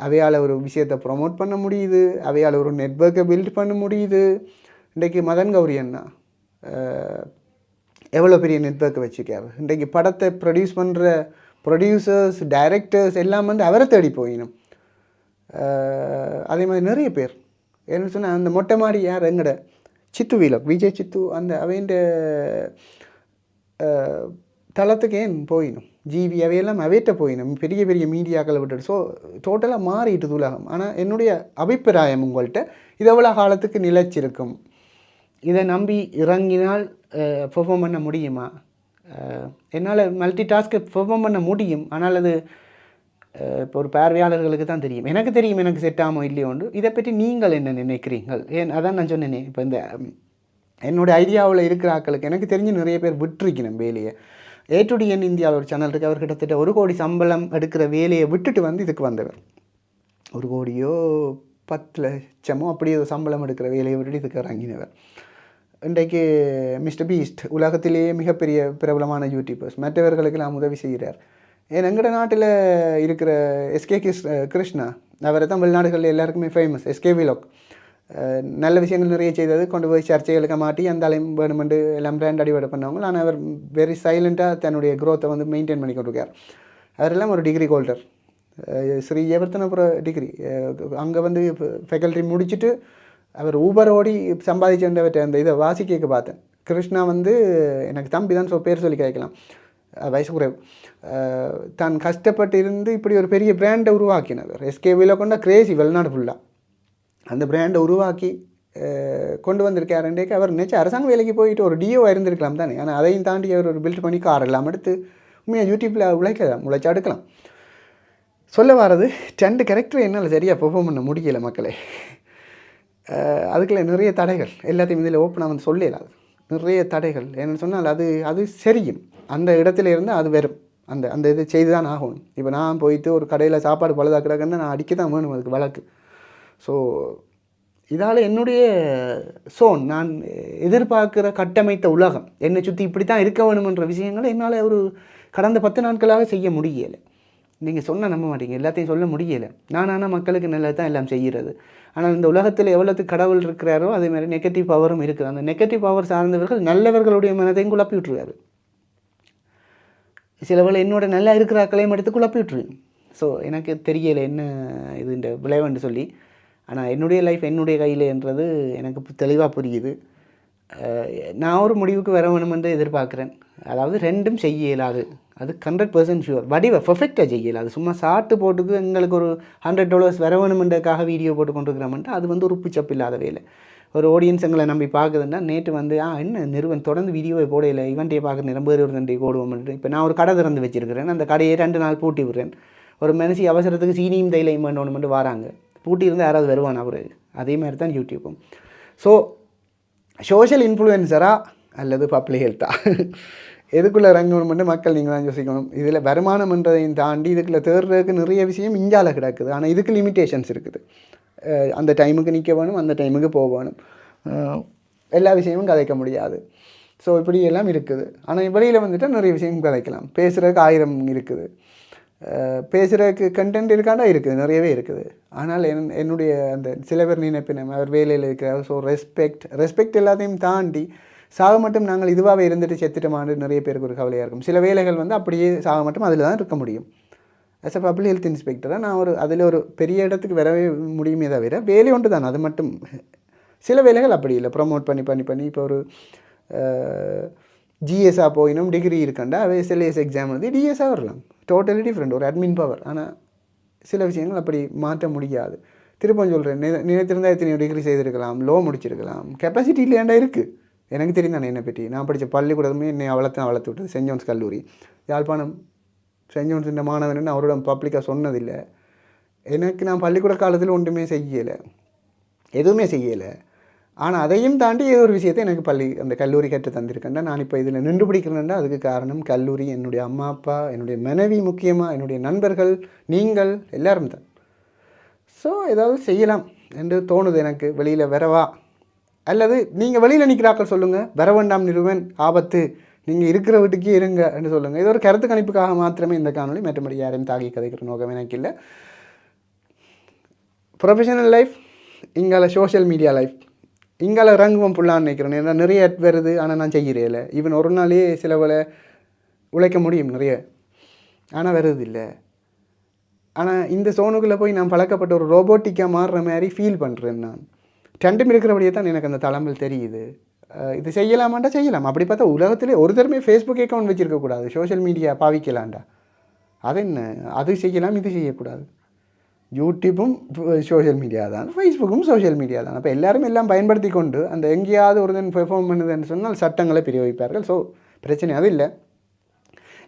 அவையால் ஒரு விஷயத்தை ப்ரொமோட் பண்ண முடியுது. அவையால் ஒரு நெட்ஒர்க்கை பில்ட் பண்ண முடியுது. இன்றைக்கு மதன் கௌரி அண்ணா எவ்வளோ பெரிய நெட்ஒர்க்கை வச்சுக்காரு இன்றைக்கு படத்தை ப்ரொடியூஸ் பண்ணுற ப்ரொடியூசர்ஸ் டைரக்டர்ஸ் எல்லாம் வந்து அவரை தேடி போயினும். அதே மாதிரி நிறைய பேர். என்ன சொன்னால் அந்த மொட்டை மாடி யார்? எங்கட? சித்து வீலக் விஜய் சித்து அந்த அவைண்ட தளத்துக்கு ஏன் போயினும்? ஜிவி அவையெல்லாம் அவையிட்ட போயினும். பெரிய பெரிய மீடியாக்களை விட்டுட்டு. ஸோ டோட்டலாக மாறிட்டு உலகம். ஆனால் என்னுடைய அபிப்பிராயம் உங்கள்கிட்ட இது எவ்வளோ காலத்துக்கு நிலைச்சிருக்கும்? இதை நம்பி இறங்கினால் பெர்ஃபார்ம் பண்ண முடியுமா? என்னால் மல்டி டாஸ்க்கை பெர்ஃபார்ம் பண்ண முடியும். ஆனால் அது இப்போ ஒரு பார்வையாளர்களுக்கு தான் தெரியும். எனக்கு தெரியும் எனக்கு செட் ஆமோ இல்லையோண்டு இதை பற்றி நீங்கள் என்ன நினைக்கிறீங்கள் ஏன்? அதான் நான் சொன்னேனே. இப்போ இந்த என்னுடைய என்னோட ஐடியாவில் இருக்கிற ஆக்களுக்கு எனக்கு தெரிஞ்சு நிறைய பேர் விட்டுருக்கணும் வேலையை. ஏ டு டி என் இந்தியாவில் ஒரு சேனல் இருக்குது அவர் கிட்டத்தட்ட ஒரு கோடி சம்பளம் எடுக்கிற வேலையை விட்டுட்டு வந்து இதுக்கு வந்தவர். ஒரு கோடியோ பத்து லட்சமோ அப்படி ஒரு சம்பளம் எடுக்கிற வேலையை விட்டுட்டு இதுக்கு இறங்கினவர். இன்றைக்கு மிஸ்டர் பீஸ்ட் உலகத்திலேயே மிகப்பெரிய பிரபலமான யூடியூபர்ஸ் மற்றவர்களுக்கெல்லாம் உதவி செய்கிறார். ஏன் எங்கட நாட்டில் இருக்கிற எஸ்கே கிஸ் கிருஷ்ணா அவரை தான் வெளிநாடுகளில் எல்லாருக்குமே ஃபேமஸ் எஸ்கே விலோக் நல்ல விஷயங்கள் நிறைய செய்தது கொண்டு போய் சர்ச்சைகளுக்கு மாட்டி அந்த அலையும் வேணுமெண்டு எல்லாம் பிராண்ட் அடிவடை பண்ணவங்க. ஆனால் அவர் வெரி சைலண்ட்டாக தன்னுடைய க்ரோத்தை வந்து மெயின்டைன் பண்ணி கொண்டிருக்கார். அவரெல்லாம் ஒரு degree holder Sri Jayewardenepura degree அங்கே வந்து ஃபேக்கல்ட்டி முடிச்சுட்டு அவர் ஊபர் ஓடி சம்பாதிச்சவர்கிட்ட அந்த இதை வாசிக்க பார்த்தேன். கிருஷ்ணா வந்து எனக்கு தம்பி தான் சொ பேர் சொல்லி கேட்கலாம் அஹ் வயசு குறைவு தான் கஷ்டப்பட்டு இருந்து இப்படி ஒரு பெரிய பிராண்டை உருவாக்கினவர் எஸ்கேவியில் கொண்ட கிரேசி வெளிநாடு ஃபுல்லாக அந்த பிராண்டை உருவாக்கி கொண்டு வந்திருக்காருன்றேக்கு அவர் நினச்சி அரசாங்க வேலைக்கு போயிட்டு ஒரு டிஓ இருந்திருக்கலாம் தானே. ஆனால் அதையும் தாண்டி அவர் ஒரு பில்ட் பண்ணி கார் எல்லாம் எடுத்து உண்மையாக யூடியூப்பில் உழைக்கலாம் உழைச்சா எடுக்கலாம் சொல்ல வர்றது ரெண்டு கேரக்டர் என்னால் சரியாக பெர்ஃபார்ம் பண்ண முடியலை மக்களே. அஹ் அதுக்குள்ள நிறைய தடைகள். எல்லாத்தையும் இதில் ஓப்பனாக வந்து சொல்லலாம் நிறைய தடைகள். என்னென்னு சொன்னால் அது அது சரியும். அந்த இடத்துல இருந்து அது வரும் அந்த அந்த இது செய்து தான் ஆகணும். இப்போ நான் போயிட்டு ஒரு கடையில் சாப்பாடு பழுதா நான் அடிக்க தான் வேணும் அதுக்கு வழக்கு. ஸோ இதால் என்னுடைய சோன் நான் எதிர்பார்க்குற கட்டமைத்த உலகம். என்னை சுற்றி இப்படி தான் இருக்க வேணுமென்ற விஷயங்களை என்னால் ஒரு கடந்த பத்து நாட்களாக செய்ய முடியலை. நீங்கள் சொன்னால் நம்ப மாட்டீங்க. எல்லாத்தையும் சொல்ல முடியலை. நான் ஆனால் மக்களுக்கு நல்லது தான் எல்லாம் செய்கிறது. ஆனால் இந்த உலகத்தில் எவ்வளோத்துக்கு கடவுள் இருக்கிறாரோ அதே மாதிரி நெகட்டிவ் பவரும் இருக்குது. அந்த நெகட்டிவ் பவர் சார்ந்தவர்கள் நல்லவர்களுடைய மனதையும் குழப்பி விட்டுருவாரு சில வேளை என்னோட நல்லா இருக்கிற ஆக்களையும் எடுத்து குழப்பி ஸோ எனக்கு தெரியலை என்ன இது இந்த விளைவுன்னு சொல்லி. ஆனால் என்னுடைய லைஃப் என்னுடைய கையிலன்றது எனக்கு தெளிவாக புரியுது. நான் ஒரு முடிவுக்கு வர வேணுமென்று எதிர்பார்க்குறேன். அதாவது ரெண்டும் செய்ய இயலாது. அது ஹண்ட்ரட் பர்சன்ட் ஷுவர் வடிவ பர்ஃபெக்டாக செய்ய இயலாது. சும்மா சாட்டு போட்டுக்கு எங்களுக்கு ஒரு ஹண்ட்ரட் டாலர்ஸ் வர வேணுமென்றக்காக வீடியோ போட்டு கொண்டு அது வந்து ஒரு உப்புச்சப்பு இல்லாத வேலை. ஒரு ஆடியன்ஸ் எங்களை நம்பி பார்க்குதுன்னா நேற்று வந்து ஆ என்ன நிறுவன் தொடர்ந்து வீடியோவை போடையில் இவன்ட்டே பார்க்க நிரம்ப ஒரு தண்டை போடுவோம்னு இப்போ நான் ஒரு கடை திறந்து வச்சிருக்கிறேன் அந்த கடையை ரெண்டு நாள் பூட்டி விடுறேன். ஒரு மனுஷி அவசரத்துக்கு சீனியும் தைலையும் பண்ணணும்னு வராங்க. பூட்டி இருந்தால் யாராவது வருவான் அவர்? அதே மாதிரி தான் யூடியூப்பும் ஸோ சோஷியல் இன்ஃப்ளூயன்சரா அல்லது பப்ளிக் ஹெல்த்தா எதுக்குள்ளே இறங்கணும்னு மக்கள் நீங்கள் தான் யோசிக்கணும். இதில் வருமானம்ன்றதையும் தாண்டி இதுக்குள்ளே தேடுறதுக்கு நிறைய விஷயம் இஞ்சால கிடக்குது. ஆனால் இதுக்கு லிமிட்டேஷன்ஸ் இருக்குது. அந்த டைமுக்கு நிற்க வேணும் அந்த டைமுக்கு போக வேணும். எல்லா விஷயமும் கதைக்க முடியாது. ஸோ இப்படி எல்லாம் இருக்குது. ஆனால் வெளியில் வந்துட்டு நிறைய விஷயம் கதைக்கலாம். பேசுகிறதுக்கு ஆயிரம் இருக்குது. பேசுகிறதுக்கு கண்டென்ட் இருக்காண்டா? இருக்குது. நிறையவே இருக்குது. ஆனால் என் என்னுடைய அந்த சில பேர் நினைப்பினம் அவர் வேலையில் இருக்கிறார். ஸோ ரெஸ்பெக்ட் ரெஸ்பெக்ட் எல்லாத்தையும் தாண்டி சாக மட்டும் நாங்கள் இதுவாகவே இருந்துட்டு செத்துட்டோமான்னு நிறைய பேருக்கு ஒரு கவலையாக இருக்கும். சில வேலைகள் வந்து அப்படியே சாக மட்டும் அதில் தான் இருக்க முடியும். ஆஸ் அ பப்ளிக் ஹெல்த் இன்ஸ்பெக்டராக நான் ஒரு அதில் ஒரு பெரிய இடத்துக்கு வரவே முடியுமே தவிர வேலை ஒன்று தான். அது மட்டும் சில வேலைகள் அப்படி இல்லை. ப்ரொமோட் பண்ணி பண்ணி பண்ணி இப்போ ஒரு ஜிஎஸ்ஆ போயினும் டிகிரி இருக்கண்டா அவை எஸ்எல்ஏஎஸ் எக்ஸாம் எழுதி டிஎஸ்ஆ வரலாம். டோட்டலி டிஃப்ரெண்ட் ஒரு அட்மின் பவர் ஆனால் சில விஷயங்கள் அப்படி மாற்ற முடியாது. திருப்பம் சொல்கிறேன் நினை நினைத்திருந்தா எத்தனையோ டிகிரி செய்திருக்கலாம் லோ முடிச்சிருக்கலாம். கெப்பாசிட்டி இல்லையாண்டா இருக்குது எனக்கு தெரியும் தானே என்னை பற்றி. நான் படித்த பள்ளிக்கூடமே என்னை வளர்த்து வளர்த்து விட்டது. செஞ்சோன்ஸ் கல்லூரி. யாழ்ப்பாணம் சென்ட் ஜோன்ஸ் இந்த மாணவன் அவரோட பப்ளிக்காக சொன்னதில்லை. எனக்கு நான் பள்ளிக்கூட காலத்தில் ஒன்றுமே செய்யலை. எதுவுமே செய்யலை. ஆனால் அதையும் தாண்டி ஏதோ ஒரு விஷயத்தை எனக்கு பள்ளி அந்த கல்லூரி கற்று தந்திருக்கேன்டா நான் இப்போ இதில் நின்று பிடிக்கிறேன்டா அதுக்கு காரணம் கல்லூரி என்னுடைய அம்மா அப்பா என்னுடைய மனைவி முக்கியமாக என்னுடைய நண்பர்கள் நீங்கள் எல்லாரும் தான். ஸோ ஏதாவது செய்யலாம் என்று தோணுது எனக்கு. வெளியில் வரவா? அல்லது நீங்கள் வெளியில் நிற்கிறாக்கள் சொல்லுங்கள் வர வேண்டாம் நிறுவன். ஆபத்து. நீங்கள் இருக்கிற வீட்டுக்கே இருங்க என்று சொல்லுங்கள் இது ஒரு கருத்து கணிப்புக்காக மாத்திரமே இந்த காணொலி மற்றபடி யாரையும் தாக்கி கதைக்கிற நோக்கம் எனக்கு இல்லை. ப்ரொஃபஷனல் லைஃப் இங்கால சோஷியல் மீடியா லைஃப் இங்கால இறங்குவோம் ஃபுல்லான்னு நினைக்கிறேன். ஏன்னா நிறைய வருது. ஆனால் நான் செய்கிறேன் ஈவன் ஒரு நாளே சிலவில் உழைக்க முடியும் நிறைய. ஆனால் வருது இல்லை ஆனால் இந்த சோனுக்குள்ளே போய் நான் பழக்கப்பட்ட ஒரு ரோபோட்டிக்காக மாறுற மாதிரி ஃபீல் பண்ணுறேன் நான். ரெண்டும் இருக்கிறபடியே தான் எனக்கு அந்த தளம்பல் தெரியுது. இது செய்யலாமாண்டா செய்யலாம். அப்படி பார்த்தா உலகத்திலே ஒரு தரமே ஃபேஸ்புக் அக்கௌண்ட் வச்சுருக்கக்கூடாது சோஷியல் மீடியா பாவிக்கலாண்டா அது என்ன? அது செய்யலாம் இது செய்யக்கூடாது. யூடியூப்பும் சோஷியல் மீடியா தான். ஃபேஸ்புக்கும் சோஷியல் மீடியா தான். அப்போ எல்லாரும் எல்லாம் பயன்படுத்தி கொண்டு அந்த எங்கேயாவது ஒருத்தன் பெர்ஃபார்ம் பண்ணுதுன்னு சொன்னால் சட்டங்களை பிரயோகிப்பார்கள். ஸோ பிரச்சனை அது இல்லை.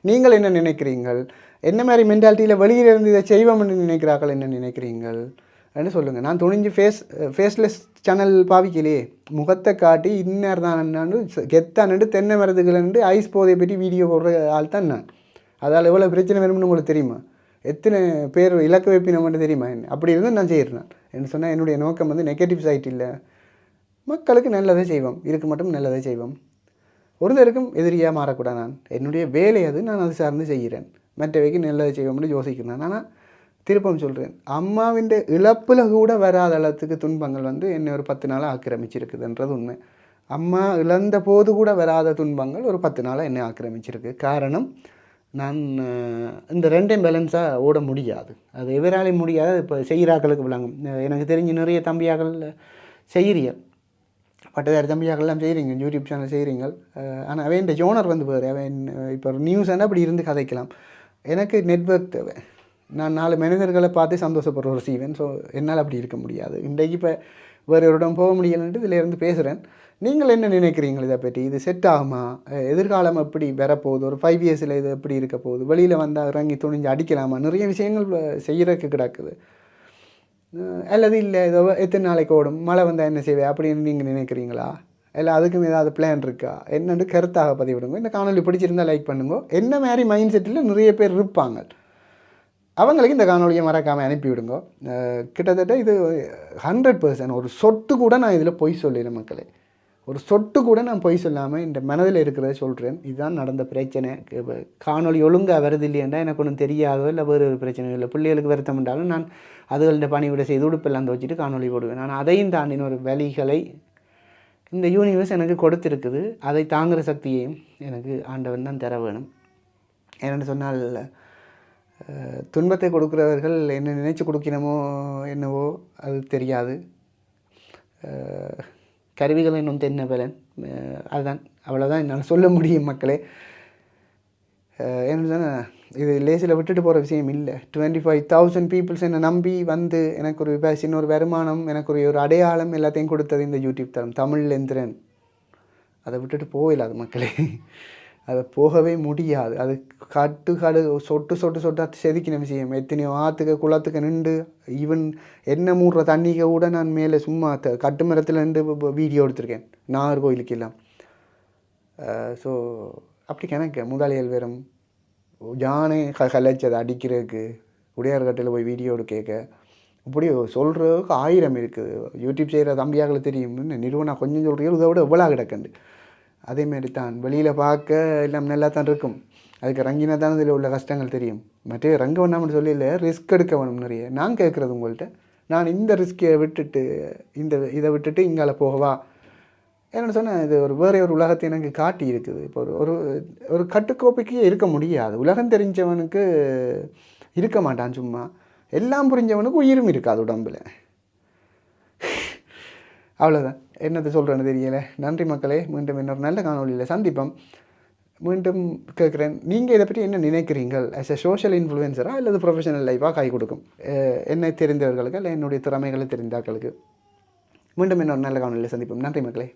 நீங்கள் என்ன நினைக்கிறீங்கள்? என்ன மாதிரி மென்டாலிட்டியில் வெளியிலிருந்து இதை செய்வோம்னு நினைக்கிறார்கள் என்ன நினைக்கிறீங்கள்? அப்படின்னு சொல்லுங்கள் நான் துணிஞ்சு ஃபேஸ் ஃபேஸ்லெஸ் சேனல் பாவிக்கலையே. முகத்தை காட்டி இன்னார் தான் என்னான்னு கெத்தானு தென்னை மரத்துகளண்டு ஐஸ் போதையை பற்றி வீடியோ போடுற ஆள் தான் நான். அதால் எவ்வளோ பிரச்சனை வரும்னு உங்களுக்கு தெரியுமா? எத்தனை பேர் இலக்க வைப்பினம் மட்டும் தெரியுமா? என்ன? அப்படி இருந்து நான் செய்கிறேன் என்ன சொன்னால் என்னுடைய நோக்கம் வந்து நெகட்டிவ் சைட் இல்லை. மக்களுக்கு நல்லதை செய்வோம். இருக்கு மட்டும் நல்லதை செய்வோம். ஒருத்தருக்கும் எதிரியாக மாறக்கூடாது நான். என்னுடைய வேலை அது. நான் அது சார்ந்து செய்கிறேன். மற்றவைக்கு நல்லதை செய்வோம்னு யோசிக்கிறேன். ஆனால் திருப்பம் சொல்கிறேன் அம்மாவின் இழப்பில் கூட வராத அளவுக்கு துன்பங்கள் வந்து என்னை ஒரு பத்து நாளாக ஆக்கிரமிச்சிருக்குதுன்றது உண்மை. அம்மா இழந்த போது கூட வராத துன்பங்கள் ஒரு பத்து நாளாக என்னை ஆக்கிரமிச்சிருக்கு. காரணம் நான் இந்த ரெண்டையும் பேலன்ஸாக ஓட முடியாது. அது எவராலையும் முடியாது. இப்போ செய்கிறாக்களுக்கு விளங்கும். எனக்கு தெரிஞ்சு நிறைய தம்பியாக்கள் செய்கிறீர்கள். பட்டதாரி தம்பியாக்கள்லாம் செய்கிறீங்க யூடியூப் சேனல் செய்கிறீங்க ஆனால் அவன் இந்த ஜோனர் வந்து பாரு அவன் இப்போ ஒரு நியூஸ் அப்படி இருந்து கதைக்கலாம். எனக்கு நெட்வொர்க் தேவை. நான் நாலு மனிதர்களை பார்த்து சந்தோஷப்படுற ஒரு சீவன். ஸோ என்னால் அப்படி இருக்க முடியாது. இன்றைக்கு இப்போ வேறு ஒரு இடம் போக முடியலன்ட்டு இதிலேருந்து பேசுகிறேன் நீங்கள் என்ன நினைக்கிறீங்க இதை பற்றி? இது செட் ஆகுமா? எதிர்காலம் எப்படி வரப்போகுது? ஒரு ஃபைவ் இயர்ஸில் இது எப்படி இருக்க போகுது? வெளியில் வந்தால் இறங்கி துணிஞ்சு அடிக்கலாமா? நிறைய விஷயங்கள் செய்கிறதுக்கு கிடக்குது. அல்லது இல்லை ஏதோ எத்தனை நாளைக்கு ஓடும்? மழை வந்தால் என்ன செய்வே? அப்படின்னு நீங்கள் நினைக்கிறீங்களா? இல்லை அதுக்கும் ஏதாவது பிளான் இருக்கா? என்னென்று கருத்தாக பதிவிடுங்க. இந்த காணொலி பிடிச்சிருந்தா லைக் பண்ணுங்க. என்ன மாதிரி மைண்ட் செட்டில் நிறைய பேர் இருப்பாங்க? அவங்களுக்கு இந்த காணொலியை மறக்காமல் அனுப்பிவிடுங்க. கிட்டத்தட்ட இது ஹண்ட்ரட் பர்சன்ட் ஒரு சொட்டு கூட நான் இதில் பொய் சொல்லிடுறேன் மக்களே. ஒரு சொட்டு கூட நான் பொய் சொல்லாமல் இந்த மனதில் இருக்கிறத சொல்கிறேன் இதுதான் நடந்த பிரச்சனை. காணொலி காணொளி ஒழுங்காக வருது இல்லையண்டா எனக்கு ஒன்றும் தெரியாதோ இல்லை வேறு ஒரு பிரச்சனையோ இல்லை. பிள்ளைகளுக்கு வருத்தம் என்றாலும் நான் அதுகள்கிட்ட பணிவிட செய்து உடுப்பெல்லாம் துவச்சிட்டு காணொலி போடுவேன். நான் அதையும் தாண்டின ஒரு வழிகளை இந்த யூனிவர்ஸ் எனக்கு கொடுத்துருக்குது. அதை தாங்குகிற சக்தியையும் எனக்கு ஆண்டவன் தான் தர வேணும். என்னென்னு சொன்னால் துன்பத்தை கொடுக்கிறவர்கள் என்ன நினைச்சு கொடுக்கணுமோ என்னவோ அது தெரியாது. கருவிகள் இன்னும் தென்ன பலன். அதுதான். அவ்வளோதான் என்னால் சொல்ல முடியும் மக்களே. என்ன இது லேசில் விட்டுட்டு போகிற விஷயம் இல்லை. டுவெண்ட்டி ஃபைவ் தௌசண்ட் பீப்புள்ஸ் என்னை நம்பி வந்து எனக்கு ஒரு வே- சின்ன ஒரு வருமானம் எனக்கு ஒரு ஒரு அடையாளம் எல்லாத்தையும் கொடுத்தது இந்த யூடியூப் தரம் தமிழ் எந்திரன். அதை விட்டுட்டு போயிடாது மக்களே. அதை போகவே முடியாது. அது கட்டு கடு சொட்டு சொட்டு சொட்டு அது செதுக்கின விஷயம். எத்தனையோ ஆற்றுக்கு குளத்துக்கு நின்று ஈவன் என்ன மூடுற தண்ணிக்கு கூட நான் மேலே சும்மா கட்டு மரத்தில் நின்று வீடியோ எடுத்திருக்கேன். நாகர்கோயிலுக்கு எல்லாம் ஸோ அப்படி கணக்கு. முதலியல் வெறும் யானை க கலைச்சதை அடிக்கிறதுக்கு உடையார்கட்டையில் போய் வீடியோ கேட்க இப்படி சொல்கிறதுக்கு ஆயிரம் இருக்குது. யூடியூப் செய்கிற தம்பியாக தெரியும் என்ன நிறுவனம் கொஞ்சம் சொல்கிறீங்க இதை விட எவ்வளோ கிடக்குண்டு? அதேமாரி தான். வெளியில் பார்க்க எல்லாம் நல்லா தான் இருக்கும். அதுக்கு ரங்கினா தான் இதில் உள்ள கஷ்டங்கள் தெரியும். மற்ற ரங்க வேணாம்னு சொல்லல ரிஸ்க் எடுக்க வேணும் நிறைய. நான் கேட்குறது உங்கள்கிட்ட நான் இந்த ரிஸ்க்கை விட்டுட்டு இந்த இதை விட்டுட்டு இங்கால போகவா? என்னென்னு சொன்னால் இது ஒரு வேறே ஒரு உலகத்தை எனக்கு காட்டி இருக்குது. இப்போ ஒரு ஒரு ஒரு கட்டுக்கோப்பைக்கு இருக்க முடியாது. உலகம் தெரிஞ்சவனுக்கு இருக்க மாட்டான் சும்மா. எல்லாம் புரிஞ்சவனுக்கு உயிரும் இருக்காது உடம்பில். அவ்வளோதான் என்னத்தை சொல்கிறேன்னு தெரியல. நன்றி மக்களே மீண்டும் இன்னொரு நல்ல காணொலியில் சந்திப்போம். மீண்டும் கேட்குறேன். நீங்கள் இதை பற்றி என்ன நினைக்கிறீங்கள் ஆஸ் எ சோஷியல் இன்ஃப்ளூயன்சராக அல்லது ப்ரொஃபஷனல் லைஃபாக கை கொடுக்கும்? என்னை தெரிந்தவர்களுக்கு இல்லை என்னுடைய திறமைகளை தெரிந்தாக்களுக்கு மீண்டும் இன்னொரு நல்ல காணொலியில் சந்திப்போம். நன்றி மக்களே.